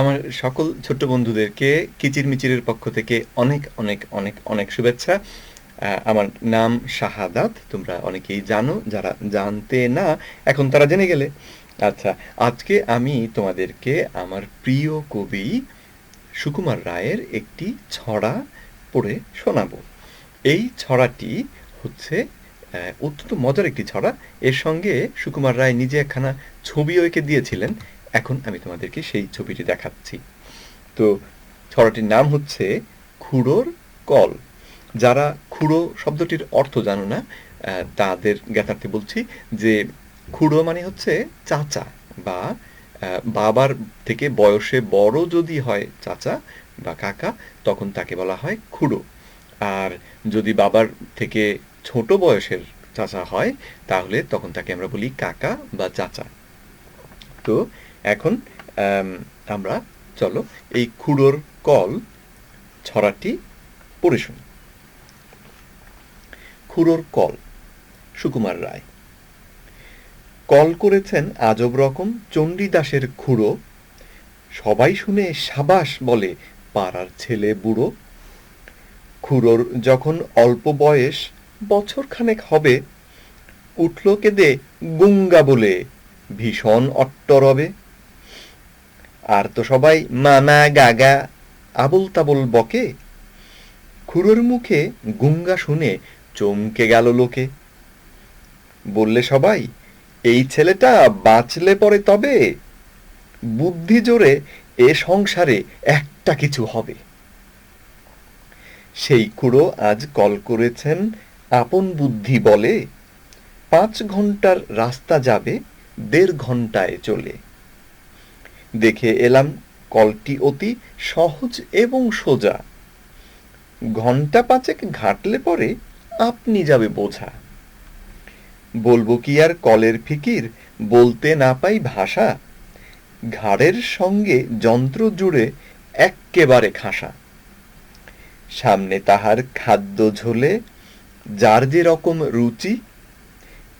আমার সকল ছোট্ট বন্ধুদেরকে কিচিরমিচিরের পক্ষ থেকে অনেক অনেক অনেক অনেক শুভেচ্ছা। আমার নাম শাহাদাত, তোমরা অনেকেই জানো, যারা জানতে না, এখন তারা জেনে গেলে। আচ্ছা আজকে আমি তোমাদেরকে আমার প্রিয় কবি সুকুমার রায়ের একটি ছড়া পড়ে শোনাবো। এই ছড়াটি হচ্ছে অত্যন্ত মজার একটি ছড়া। এর সঙ্গে সুকুমার রায় নিজে একখানা ছবিও এঁকে দিয়েছিলেন। এখন আমি তোমাদেরকে সেই ছবিটি দেখাচ্ছি। তো ছড়াটির নাম হচ্ছে খুড়োর কল। যারা খুড়ো শব্দটির অর্থ জানো না তাদের জ্ঞাতার্থে বলছি যে খুড়ো মানে হচ্ছে চাচা বা বাবার থেকে বয়সে বড় যদি হয় চাচা বা কাকা, তখন তাকে বলা হয় খুড়ো। আর যদি বাবার থেকে ছোট বয়সের চাচা হয়, তাহলে তখন তাকে আমরা বলি কাকা বা চাচা। তো এখন আম, আমরা চলো এই খুড়োর কল ছড়াটি পড়ে শুনি। খুড়োর কল সুকুমার রায়। কল করেছেন আজব রকম চণ্ডীদাসের খুড়ো। সবাই শুনে সাবাস বলে পাড়ার ছেলে বুড়ো। খুড়োর যখন অল্প বয়স বছর খানেক হবে উঠল কেঁদে গুঙ্গা বলে ভীষণ অট্টরবে। আর তো সবাই মামা গাগা আবল তাবল বকে। খুড়োর মুখে গুঙ্গা শুনে চমকে গেল লোকে। বললে সবাই, এই ছেলেটা বাঁচলে পরে তবে বুদ্ধি জোরে এ সংসারে একটা কিছু হবে। সেই খুড়ো আজ কল করেছেন, আপন বুদ্ধি বলে, পাঁচ ঘণ্টার রাস্তা যাবে, দেড় ঘন্টায় চলে। দেখে এলাম কলটি অতি সহজ এবং সোজা। ঘণ্টা পাঁচেক ঘাটলে পরে আপনি যাবে বোঝা। বলব কি আর কলের ফিকির, বলতে না পাই ভাষা। ঘাড়ের সঙ্গে যন্ত্র জুড়ে এক্কেবারে খাসা। সামনে তাহার খাদ্য ঝোলে, যার যে রকম রুচি,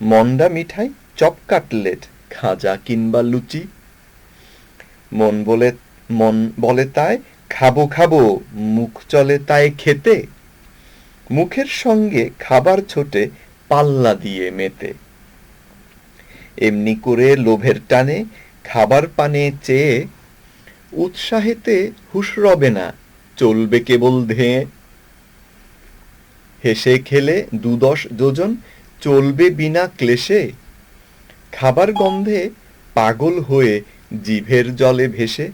মন্ডা মিঠাই চপ কাটলেট খাজা কিংবা লুচি মন বলে মন বলে তাই, খাব খাব, মুখ চলে তাই খেতে। মুখের সঙ্গে খাবার ছোটে, পাল্লা দিয়ে মেতে। এমনি করে লোভের টানে, খাবার পানে চেয়ে, উৎসাহেতে হুশ রবে না, চলবে কেবল ধেয়ে। হেসে খেলে দুদশ যোজন, চলবে বিনা ক্লেশে। খাবার গন্ধে পাগল হয়ে জিভের জলে ভেসে।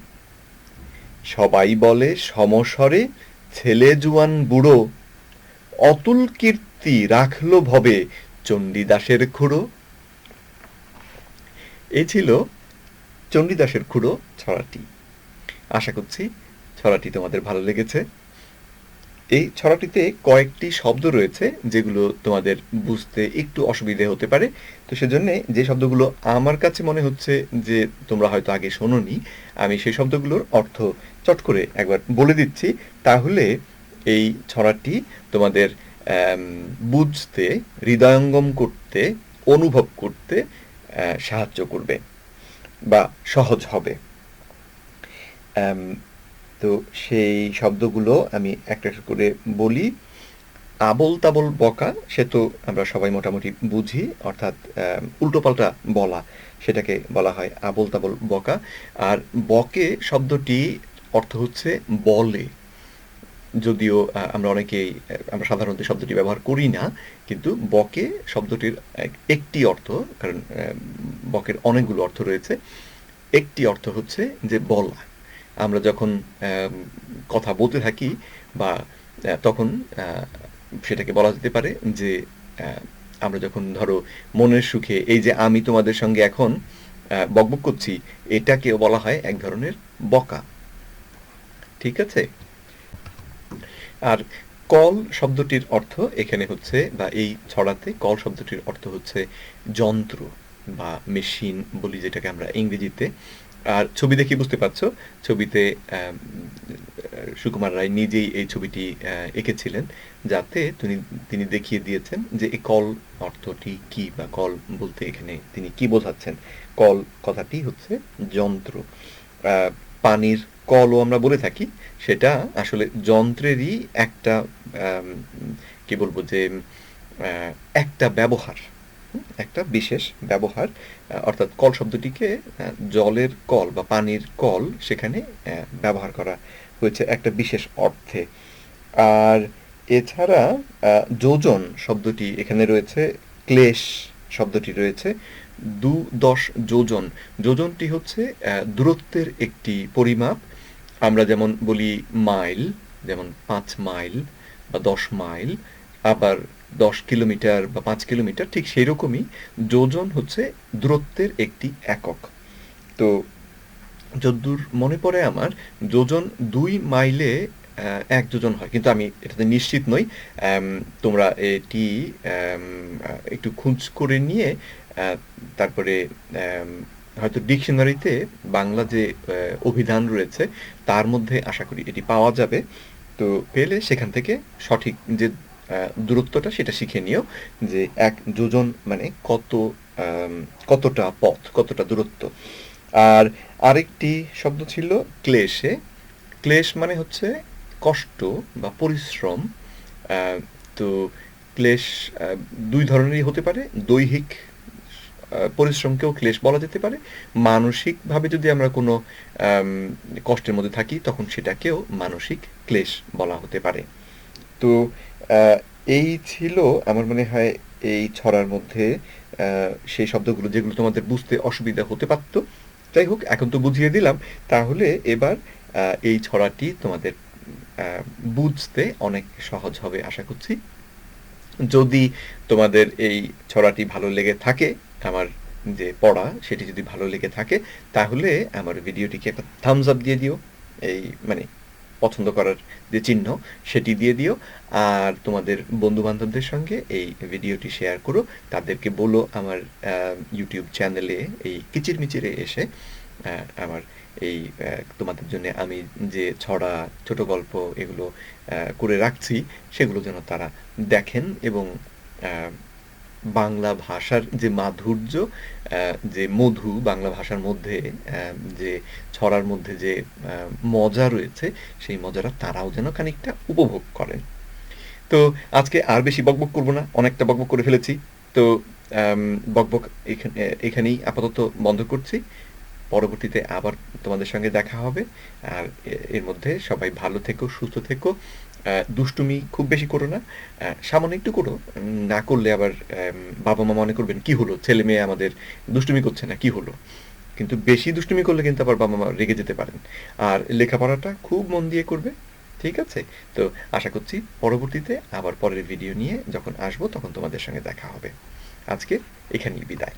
সবাই বলে, সমস্বরে, ছেলে জুয়ান বুড়ো, অতুল কীর্তি রাখল ভবে চণ্ডীদাসের খুড়ো। এ ছিল চণ্ডীদাসের খুড়ো ছড়াটি। আশা করছি ছড়াটি তোমাদের ভালো লেগেছে। এই ছড়াটিতে কয়েকটি শব্দ রয়েছে যেগুলো তোমাদের বুঝতে একটু অসুবিধে হতে পারে। তো সেজন্য যে শব্দগুলো আমার কাছে মনে হচ্ছে যে তোমরা হয়তো আগে শোনোনি, আমি সেই শব্দগুলোর অর্থ চট করে একবার বলে দিচ্ছি। তাহলে এই ছড়াটি তোমাদের বুঝতে, হৃদয়ঙ্গম করতে, অনুভব করতে সাহায্য করবে বা সহজ হবে। তো সেই শব্দগুলো আমি একটা একটা করে বলি। আবল তাবল বকা, সে তো আমরা সবাই মোটামুটি বুঝি, অর্থাৎ উল্টোপাল্টা বলা, সেটাকে বলা হয় আবল তাবল বকা। আর বকে শব্দটি অর্থ হচ্ছে বলে। যদিও আমরা অনেকেই আমরা সাধারণত শব্দটি ব্যবহার করি না, কিন্তু বকে শব্দটির একটি অর্থ, কারণ বকের অনেকগুলো অর্থ রয়েছে। একটি অর্থ হচ্ছে যে বলা। আমরা যখন কথা বলতে থাকি বা তখন সেটাকে বলা যেতে পারে যে আমরা যখন ধরো মনের সুখে, এই যে আমি তোমাদের সঙ্গে এখন বকবক করছি, এটাকেও বলা হয় এক ধরনের বকা। ঠিক আছে? আর কল শব্দটির অর্থ এখানে হচ্ছে, বা এই ছড়াতে কল শব্দটির অর্থ হচ্ছে যন্ত্র বা মেশিন বলি যেটাকে আমরা ইংরেজিতে আর ছবি দেখে বুঝতে পারছ? ছবিতে সুকুমার রায় নিজেই এই ছবিটি এঁকেছিলেন যাতে তিনি তিনি দেখিয়ে দিয়েছেন যে এই কল অর্থটি কি বা কল বলতে এখানে তিনি কি বোঝাচ্ছেন। কল কথাটি হচ্ছে যন্ত্র। পানির কলও আমরা বলে থাকি, সেটা আসলে যন্ত্রেরই একটা কি বলব যে একটা ব্যবহার। একটা বিশেষ ব্যবহার অর্থাৎ কল শব্দটিকে জলের কল বা পানির কল সেখানে ব্যবহার করা হয়েছে একটা বিশেষ অর্থে। আর এছাড়া যোজন শব্দটি এখানে রয়েছে, ক্লেশ শব্দটি রয়েছে দু দশ যোজন। যোজনটি হচ্ছে দূরত্বের একটি পরিমাপ। আমরা যেমন বলি মাইল, যেমন পাঁচ মাইল বা দশ মাইল, আবার দশ কিলোমিটার বা পাঁচ কিলোমিটার, ঠিক সেই রকমই যোজন হচ্ছে দূরত্বের একটি একক। তো যদ্দূর মনে পড়ে আমার, যোজন দুই মাইলে এক যোজন হয়। কিন্তু আমি এটাতে নিশ্চিত নই। তোমরা এটি একটু খুঁজ করে নিয়ে তারপরে হয়তো ডিকশনারিতে বাংলা যে অভিধান রয়েছে, তার মধ্যে আশা করি এটি পাওয়া যাবে। তো পেলে সেখান থেকে সঠিক যে দূরত্বটা সেটা শিখে নিও যে এক যোজন মানে কত কতটা পথ, কতটা দূরত্ব। আর আরেকটি শব্দ ছিল ক্লেশে। ক্লেশ মানে হচ্ছে কষ্ট বা পরিশ্রম। তো ক্লেশ দুই ধরনেরই হতে পারে। দৈহিক পরিশ্রমকেও ক্লেশ বলা যেতে পারে। মানসিকভাবে যদি আমরা কোনো কষ্টের মধ্যে থাকি, তখন সেটাকেও মানসিক ক্লেশ বলা হতে পারে। তো এই ছিল আমার মনে হয় এই ছড়ার মধ্যে সেই শব্দগুলো যেগুলো তোমাদের বুঝতে অসুবিধা হতে পারতো। যাই হোক, এখন তো বুঝিয়ে দিলাম। তাহলে এবার এই ছড়াটি তোমাদের বুঝতে অনেক সহজ হবে আশা করছি। যদি তোমাদের এই ছড়াটি ভালো লেগে থাকে, আমার যে পড়া সেটি যদি ভালো লেগে থাকে, তাহলে আমার ভিডিওটিকে একটা থামস আপ দিয়ে দিও। এই মানে পছন্দ করার যে চিহ্ন, সেটি দিয়ে দিও। আর তোমাদের বন্ধু বান্ধবদের সঙ্গে এই ভিডিওটি শেয়ার করো। তাদেরকে বলো আমার ইউটিউব চ্যানেলে এই কিচিরমিচিরে এসে আমার এই তোমাদের জন্য আমি যে ছড়া, ছোট গল্প এগুলো করে রাখছি, সেগুলো যেন তারা দেখেন এবং বাংলা ভাষার যে মাধুর্য যে মধু বাংলা ভাষার মধ্যে যে ছড়ার মধ্যে যে মজা রয়েছে, সেই মজাটা তারাও যেন খানিকটা উপভোগ করেন। তো আজকে আর বেশি বকবক করব না, অনেকটা বকবক করে ফেলেছি। তো বকবক এখানে এখানেই আপাতত বন্ধ করছি। পরবর্তীতে আবার তোমাদের সঙ্গে দেখা হবে। আর এর মধ্যে সবাই ভালো থেকো, সুস্থ থেকো। দুষ্টুমি খুব বেশি করো না। সামান্য একটু করো। না করলে আবার বাবা মা মনে করবেন, কি হলো? ছেলে মেয়ে আমাদের দুষ্টুমি করছে না, কি হলো? কিন্তু বেশি দুষ্টুমি করলে কিন্তু আবার বাবা মা রেগে যেতে পারেন। আর লেখাপড়াটা খুব মন দিয়ে করবে, ঠিক আছে? তো আশা করছি পরবর্তীতে আবার পরের ভিডিও নিয়ে যখন আসব তখন তোমাদের সঙ্গে দেখা হবে। আজকে এখানেই বিদায়।